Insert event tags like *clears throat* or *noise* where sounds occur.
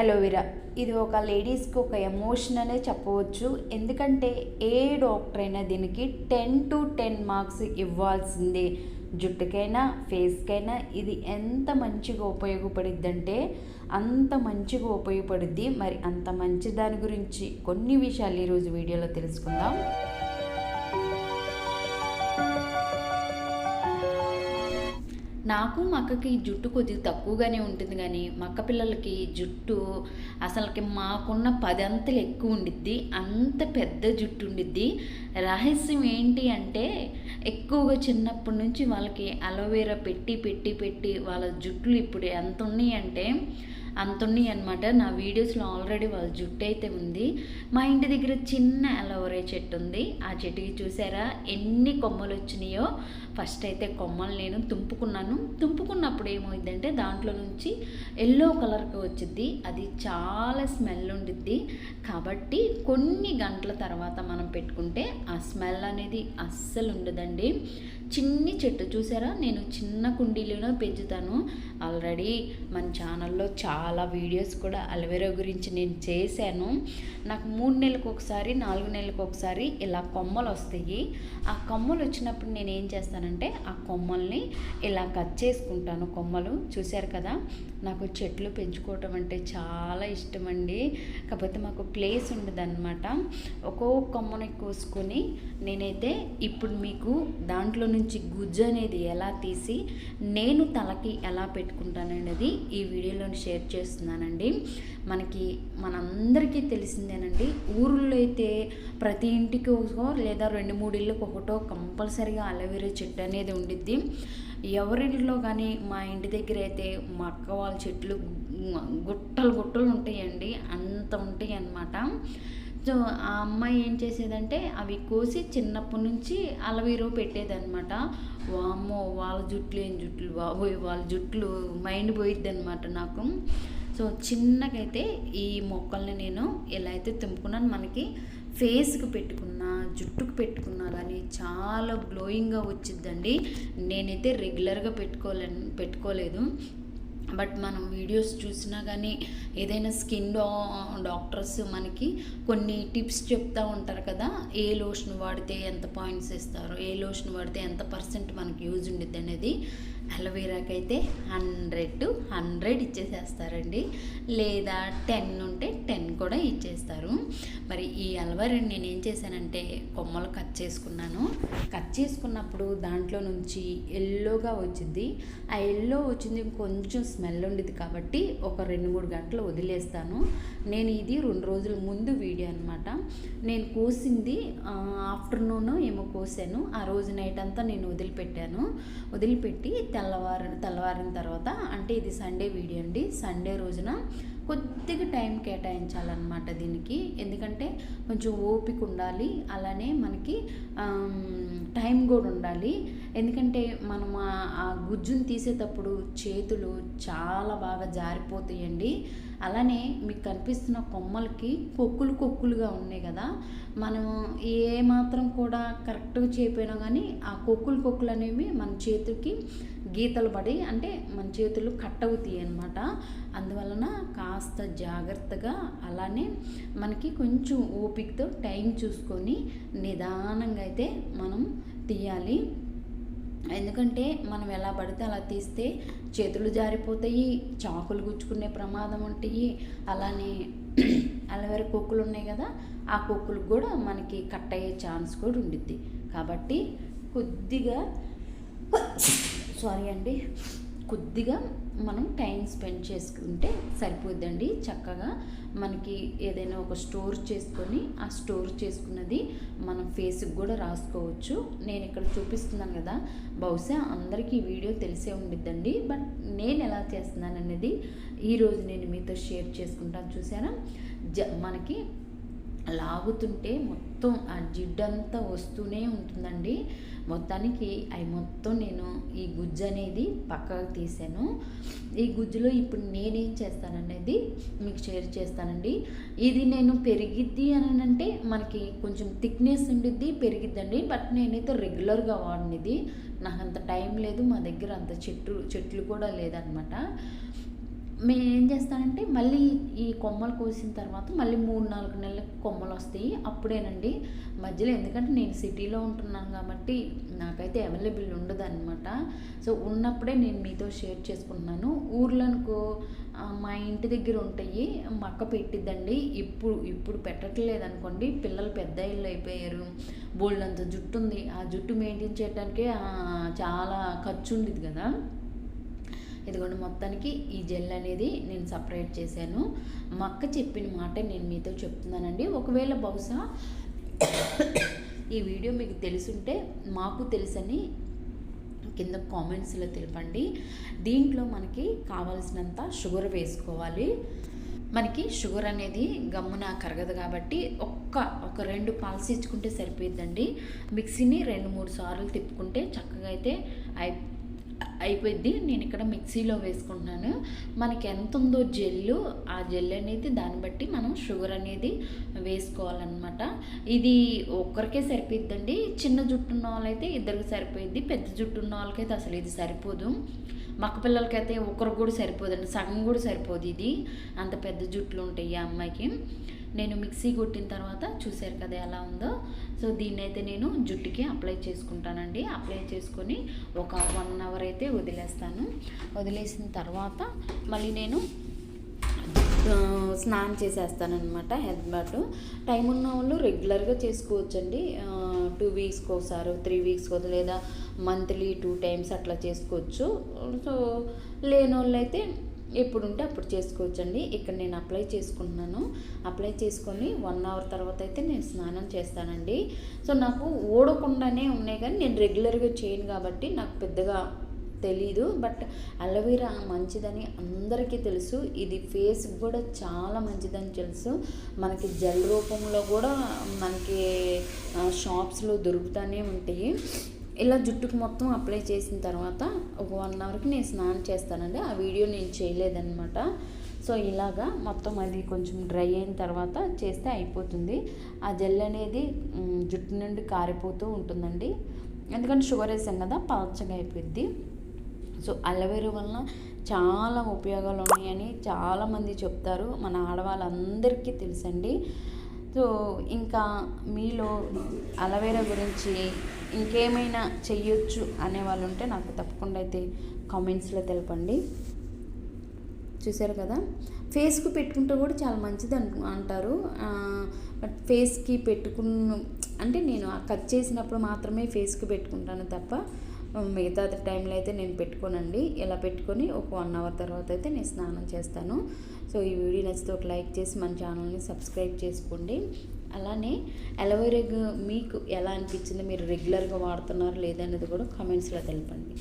Aloe vera. ఇది ఒక లేడీస్కి ఒక ఎమోషన్ అనే చెప్పవచ్చు. ఎందుకంటే ఏ డాక్టర్ అయినా దీనికి టెన్ టు టెన్ మార్క్స్ ఇవ్వాల్సిందే. జుట్టుకైనా ఫేస్కైనా ఇది ఎంత మంచిగా ఉపయోగపడిద్ది అంటే అంత మంచిగా ఉపయోగపడుద్ది. మరి అంత మంచి దాని గురించి కొన్ని విషయాలు ఈరోజు వీడియోలో తెలుసుకుందాం. నాకు మక్కకి జుట్టు కొద్దిగా తక్కువగానే ఉంటుంది కానీ మక్క పిల్లలకి జుట్టు అసలుకి మాకున్న పదంతలు ఎక్కువ ఉండిద్ది అంత పెద్ద జుట్టు ఉండిద్ది. రహస్యం ఏంటి అంటే ఎక్కువగా చిన్నప్పటి నుంచి వాళ్ళకి అలోవేరా పెట్టి పెట్టి పెట్టి వాళ్ళ జుట్లు ఇప్పుడు ఎంత ఉన్నాయి అంటే అంత అనమాట నా వీడియోస్లో ఆల్రెడీ వాళ్ళ జుట్టు అయితే ఉంది. మా ఇంటి దగ్గర చిన్న అలోవెరా చెట్టు ఉంది. ఆ చెట్టుకి చూసారా? ఎన్ని కొమ్మలు వచ్చినాయో. ఫస్ట్ అయితే కొమ్మలు నేను తుంపుకున్నాను. తుంపుకున్నప్పుడు ఏమైందంటే దాంట్లో నుంచి ఎల్లో కలర్కి వచ్చింది అది చాలా స్మెల్ ఉండిద్ది. కాబట్టి కొన్ని గంటల తర్వాత మనం పెట్టుకుంటే ఆ స్మెల్ అనేది అస్సలు ఉండదండి. చిన్ని చెట్టు చూసారా? నేను చిన్న కుండీలోనే పెంచుతాను. ఆల్రెడీ మన ఛానల్లో చాలా వీడియోస్ కూడా అలవేరా గురించి నేను చేశాను. నాకు మూడు నెలలకు ఒకసారి నాలుగు నెలలకు ఒకసారి ఇలా కొమ్మలు వస్తాయి. ఆ కొమ్మలు వచ్చినప్పుడు నేను ఏం చేస్తానంటే ఆ కొమ్మల్ని ఇలా కట్ చేసుకుంటాను కొమ్మలు. చూశారు కదా? నాకు చెట్లు పెంచుకోవటం అంటే చాలా ఇష్టం అండి కాకపోతే మాకు ప్లేస్ ఉండదన్నమాట. ఒక్కో కొమ్మని కోసుకొని నేనైతే ఇప్పుడు మీకు దాంట్లో నుంచి గుజ్జు అనేది ఎలా తీసి నేను తలకి ఎలా పెట్టుకుంటాననేది ఈ వీడియోలో షేర్ చేస్తాను చేస్తున్నానండి. మనకి మనందరికీ తెలిసిందేనండి ఊరుల్లో అయితే ప్రతి ఇంటికి ఒకటో లేదా రెండు మూడు ఇళ్ళకి ఒకటో కంపల్సరిగా అలవేరా చెట్టు అనేది ఉండిద్ది. ఎవరింట్లో కానీ మా ఇంటి దగ్గర అయితే మా అక్క వాళ్ళ చెట్లు గుట్టలు గుట్టలు ఉంటాయండి. అంత ఉంటాయి అన్నమాట ఆ అమ్మాయి ఏం చేసేదంటే అవి కోసి చిన్నప్పటి నుంచి అలవీరో పెట్టేదన్నమాట. వామ్మో వాళ్ళ జుట్లు ఏం జుట్లు? బాబోయ్ వాళ్ళ జుట్లు మైండ్ పోయిద్ది అనమాట నాకు. సో చిన్నకైతే ఈ మొక్కల్ని నేను ఎలా అయితే తుంపుకున్నాను మనకి ఫేస్కి పెట్టుకున్నా జుట్టుకు పెట్టుకున్నా కానీ చాలా గ్లోయింగ్గా వచ్చిద్దండి. నేనైతే రెగ్యులర్గా పెట్టుకోలే పెట్టుకోలేదు. బట్ మనం వీడియోస్ చూసినా కానీ ఏదైనా స్కిన్ డాక్టర్స్ మనకి కొన్ని టిప్స్ చెప్తూ ఉంటారు కదా ఏ లోషన్ వాడితే ఎంత పాయింట్స్ ఇస్తారు ఏ లోషన్ వాడితే ఎంత పర్సెంట్ మనకి యూజ్ ఉండిద్ది అనేది అలోవెరాకి అయితే హండ్రెడ్ టు హండ్రెడ్ ఇచ్చేసేస్తారండి. లేదా టెన్ ఉంటే టెన్ కూడా ఇచ్చేస్తారు. మరి ఈ అలవెరాని నేను ఏం చేశానంటే కొమ్మలు కట్ చేసుకున్నాను. కట్ చేసుకున్నప్పుడు దాంట్లో నుంచి ఎల్లోగా వచ్చింది. ఆ ఎల్లో వచ్చింది కొంచెం స్మెల్ ఉండేది కాబట్టి ఒక రెండు మూడు గంటలు వదిలేస్తాను. నేను ఇది రెండు రోజుల ముందు వీడియో అనమాట నేను కోసింది ఆఫ్టర్నూన్ ఏమో కోసాను. ఆ రోజు నైట్ అంతా నేను వదిలిపెట్టాను. వదిలిపెట్టి తెల్లవారు తెల్లవారిన తర్వాత అంటే ఇది సండే వీడియో అండి. సండే రోజున కొద్దిగా టైం కేటాయించాలన్నమాట దీనికి. ఎందుకంటే కొంచెం ఓపిక ఉండాలి. అలానే మనకి టైం కూడా ఉండాలి. ఎందుకంటే మనం ఆ గుజ్జును తీసేటప్పుడు చేతులు చాలా బాగా జారిపోతాయండి. అలానే మీకు కనిపిస్తున్న కొమ్మలకి కొక్కులు కొక్కులుగా ఉన్నాయి కదా. మనం ఏ మాత్రం కూడా కరెక్ట్గా చేయపోయినా కానీ ఆ కొక్కులు కొక్కులు అనేవి మన చేతికి గీతలు పడి అంటే మన చేతులు కట్ అవుతాయి అనమాట అందువలన కాస్త జాగ్రత్తగా అలానే మనకి కొంచెం ఓపికతో టైం చూసుకొని నిదానంగా అయితే మనం తీయాలి. ఎందుకంటే మనం ఎలా పడితే అలా తీస్తే చేతులు జారిపోతాయి చాకులు గుచ్చుకునే ప్రమాదం ఉంటాయి. అలానే *clears throat* అలవేర కొక్కులు ఉన్నాయి కదా ఆ కొక్కులకు కూడా మనకి కట్ అయ్యే ఛాన్స్ కూడా ఉండిద్ది. కాబట్టి కొద్దిగా *coughs* సారీ అండి. కొద్దిగా మనం టైం స్పెండ్ చేసుకుంటే సరిపోద్దండి. చక్కగా మనకి ఏదైనా ఒక స్టోర్ చేసుకొని ఆ స్టోర్ చేసుకున్నది మనం ఫేస్కి కూడా రాసుకోవచ్చు. నేను ఇక్కడ చూపిస్తున్నాను కదా బహుశా అందరికీ వీడియో తెలిసే ఉండిద్దండి. బట్ నేను ఎలా చేస్తున్నాను అనేది ఈరోజు నేను మీతో షేర్ చేసుకుంటాను. చూసారా? జ మనకి లాగుతుంటే మొత్తం ఆ జిడ్డంతా వస్తూనే ఉంటుందండి. మొత్తానికి అవి మొత్తం నేను ఈ గుజ్జు అనేది పక్కకు తీసాను. ఈ గుజ్జులో ఇప్పుడు నేనేం చేస్తాననేది మీకు షేర్ చేస్తానండి. ఇది నేను పెరిగిద్ది అని అంటే మనకి కొంచెం థిక్నెస్ ఉండిద్ది పెరిగిద్దండి. బట్ నేనైతే రెగ్యులర్గా వాడినది. నాకు అంత టైం లేదు మా దగ్గర అంత చెట్లు చెట్లు కూడా లేదనమాట. మేము ఏం చేస్తానంటే మళ్ళీ ఈ కొమ్మలు కోసిన తర్వాత మళ్ళీ మూడు నాలుగు నెలలకు కొమ్మలు వస్తాయి. అప్పుడేనండి. మధ్యలో ఎందుకంటే నేను సిటీలో ఉంటున్నాను కాబట్టి నాకైతే అవైలబుల్ ఉండదు అనమాట సో ఉన్నప్పుడే నేను మీతో షేర్ చేసుకుంటున్నాను. ఊర్లనుకో మా ఇంటి దగ్గర ఉంటాయి. మక్క పెట్టిద్దండి. ఇప్పుడు ఇప్పుడు పెట్టట్లేదు అనుకోండి పిల్లలు పెద్ద ఇళ్ళు అయిపోయారు. బోల్డంత జుట్టు ఉంది. ఆ జుట్టు మెయింటైన్ చేయడానికే చాలా ఖర్చు ఉండేది కదా. ఇదిగోండి మొత్తానికి ఈ జెల్ అనేది నేను సపరేట్ చేశాను. మక్క చెప్పిన మాట నేను మీతో చెప్తున్నానండి. ఒకవేళ బహుశా ఈ వీడియో మీకు తెలుసుంటే మాకు తెలుసని కింద కామెంట్స్లో తెలపండి. దీంట్లో మనకి కావాల్సినంత షుగర్ వేసుకోవాలి. మనకి షుగర్ అనేది గమ్మున కరగదు కాబట్టి ఒక్క ఒక రెండు పాల్స్ ఇచ్చుకుంటే సరిపోయిద్దండి. మిక్సీని రెండు మూడు సార్లు తిప్పుకుంటే చక్కగా అయితే అయి అయిపోయింది నేను ఇక్కడ మిక్సీలో వేసుకుంటున్నాను. మనకి ఎంత ఉందో జెల్లు ఆ జెల్ అనేది దాన్ని బట్టి మనం షుగర్ అనేది వేసుకోవాలన్నమాట. ఇది ఒక్కరికే సరిపోద్దండి చిన్న జుట్టు ఉన్న వాళ్ళైతే ఇద్దరికి సరిపోయింది పెద్ద జుట్టు ఉన్న వాళ్ళకైతే అసలు ఇది సరిపోదు. మక్క పిల్లలకైతే ఒకరికి కూడా సరిపోదండి. సగం కూడా సరిపోదు ఇది. అంత పెద్ద జుట్లు ఉంటాయి ఆ అమ్మాయికి. నేను మిక్సీ కొట్టిన తర్వాత చూశారు కదా ఎలా ఉందో. సో దీన్ని అయితే నేను జుట్టుకి అప్లై చేసుకుంటానండి. అప్లై చేసుకొని ఒక వన్ అవర్ అయితే వదిలేస్తాను. వదిలేసిన తర్వాత మళ్ళీ నేను స్నానం చేసేస్తానమాట హెడ్ బాట్. టైం ఉన్న వాళ్ళు రెగ్యులర్గా చేసుకోవచ్చండి. టూ వీక్స్కి ఒకసారి త్రీ వీక్స్కి లేదా మంత్లీ టూ టైమ్స్ అట్లా చేసుకోవచ్చు. సో లేని వాళ్ళు అయితే ఎప్పుడు ఉంటే అప్పుడు చేసుకోవచ్చండి. ఇక్కడ నేను అప్లై చేసుకుంటున్నాను. అప్లై చేసుకొని వన్ అవర్ తర్వాత అయితే నేను స్నానం చేస్తానండి. సో నాకు ఓడకుండానే ఉన్నాయి కానీ నేను రెగ్యులర్గా చేయను కాబట్టి నాకు పెద్దగా తెలీదు. బట్ అలోవెరా మంచిదని అందరికీ తెలుసు. ఇది ఫేస్ కూడా చాలా మంచిదని తెలుసు. మనకి జెల్ రూపంలో కూడా మనకి షాప్స్లో దొరుకుతూనే ఉంటాయి. ఇలా జుట్టుకు మొత్తం అప్లై చేసిన తర్వాత ఒక వన్ అవర్కి నేను స్నానం చేస్తానండి. ఆ వీడియో నేను చేయలేదన్నమాట. సో ఇలాగా మొత్తం అది కొంచెం డ్రై అయిన తర్వాత చేస్తే అయిపోతుంది. ఆ జెల్ అనేది జుట్టు నుండి కారిపోతూ ఉంటుందండి. ఎందుకంటే షుగర్ వేసాం కదా పలచగా అయిపోద్ది సో అలవేరు వలన చాలా ఉపయోగాలు ఉన్నాయని చాలామంది చెప్తారు. మన ఆడవాళ్ళందరికీ తెలుసండి. సో ఇంకా మీలో అలవేరా గురించి ఇంకేమైనా చెయ్యొచ్చు అనే వాళ్ళు ఉంటే నాకు తప్పకుండా అయితే కామెంట్స్లో తెలపండి. చూసారు కదా? ఫేస్కు పెట్టుకుంటే కూడా చాలా మంచిది అంటారు. బట్ ఫేస్కి పెట్టుకున్న అంటే నేను కట్ చేసినప్పుడు మాత్రమే ఫేస్కి పెట్టుకుంటాను తప్ప మిగతా టైంలో అయితే నేను పెట్టుకోనండి. ఇలా పెట్టుకొని ఒక వన్ అవర్ తర్వాత అయితే నేను స్నానం చేస్తాను. సో ఈ వీడియో నచ్చితే ఒక లైక్ చేసి మన ఛానల్ని సబ్స్క్రైబ్ చేసుకోండి. అలానే అలోవెరా మీకు ఎలా అనిపించింది? మీరు రెగ్యులర్గా వాడుతున్నారు లేదనేది కూడా కామెంట్స్లో తెలపండి.